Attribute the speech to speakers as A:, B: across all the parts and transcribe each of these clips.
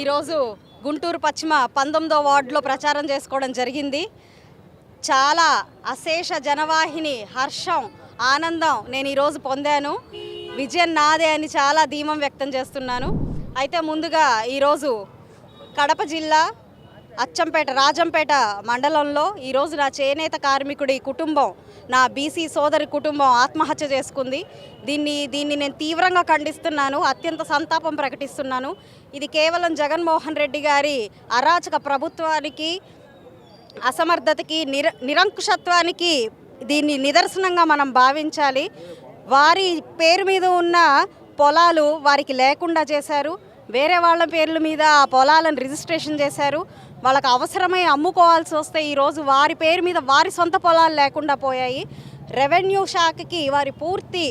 A: ఈరోజు గుంటూరు పశ్చిమ పంతొమ్మిదో వార్డులో ప్రచారం చేసుకోవడం జరిగింది. చాలా అశేష జనవాహిని హర్షం ఆనందం నేను ఈరోజు పొందాను. విజయం నాదే అని చాలా ధీమం వ్యక్తం చేస్తున్నాను. అయితే ముందుగా ఈరోజు కడప జిల్లా అచ్చంపేట రాజంపేట మండలంలో ఈరోజు నా చేనేత కార్మికుడి కుటుంబం నా బీసీ సోదరి కుటుంబం ఆత్మహత్య చేసుకుంది. దీన్ని దీన్ని నేను తీవ్రంగా ఖండిస్తున్నాను అత్యంత సంతాపం ప్రకటిస్తున్నాను. ఇది కేవలం జగన్మోహన్ రెడ్డి గారి అరాచక ప్రభుత్వానికి అసమర్థతకి నిర నిరంకుశత్వానికి దీన్ని నిదర్శనంగా మనం భావించాలి. వారి పేరు మీద ఉన్న పొలాలు వారికి లేకుండా చేశారు. వేరే వాళ్ళ పేర్ల మీద ఆ పొలాలను రిజిస్ట్రేషన్ చేశారు. వాళ్ళకి అవసరమై అమ్ముకోవాల్సి వస్తే ఈరోజు వారి పేరు మీద వారి సొంత పొలాలు లేకుండా పోయాయి. రెవెన్యూ శాఖకి వారి పూర్తి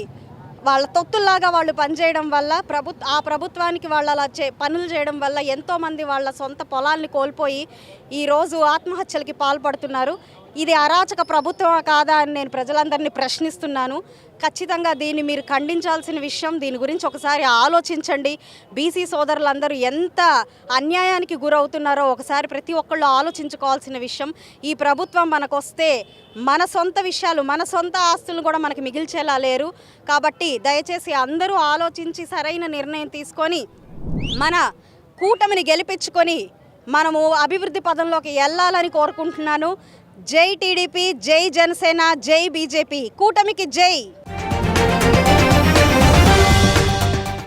A: వాళ్ళ తొత్తుల్లాగా వాళ్ళు పనిచేయడం వల్ల ప్రభుత్వ ఆ ప్రభుత్వానికి వాళ్ళు అలా చే పనులు చేయడం వల్ల ఎంతోమంది వాళ్ళ సొంత పొలాల్ని కోల్పోయి ఈరోజు ఆత్మహత్యలకి పాల్పడుతున్నారు. ఇది అరాచక ప్రభుత్వం కాదా అని నేను ప్రజలందరినీ ప్రశ్నిస్తున్నాను. ఖచ్చితంగా దీన్ని మీరు ఖండించాల్సిన విషయం దీని గురించి ఒకసారి ఆలోచించండి. బీసీ సోదరులందరూ ఎంత అన్యాయానికి గురవుతున్నారో ఒకసారి ప్రతి ఒక్కళ్ళు ఆలోచించుకోవాల్సిన విషయం. ఈ ప్రభుత్వం మనకొస్తే మన సొంత విషయాలు మన సొంత ఆస్తులను కూడా మనకి మిగిల్చేలా లేరు. కాబట్టి దయచేసి అందరూ ఆలోచించి సరైన నిర్ణయం తీసుకొని మన కూటమిని గెలిపించుకొని మనము అభివృద్ధి పదంలోకి వెళ్ళాలని కోరుకుంటున్నాను. జై టీడీపీ జై జనసేన జై బీజేపీ. కూటమికి జై.